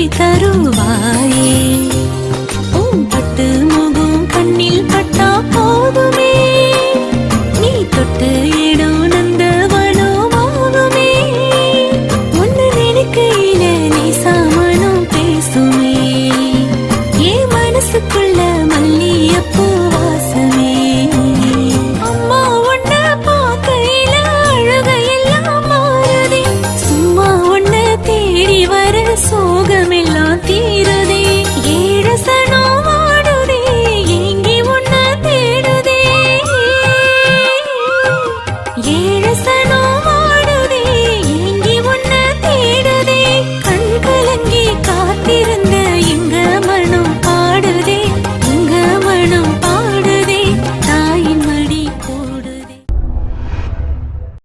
காட்சி தருவாயே. உன் பட்டு முகம் கண்ணில் பட்டா போதுமே. நீ தொட்டு இடும் நந்த வனமாகுமே ஒன்று நினைக்கையில நீ சாமனும் பேசுமே. என் மனசுக்குள்ள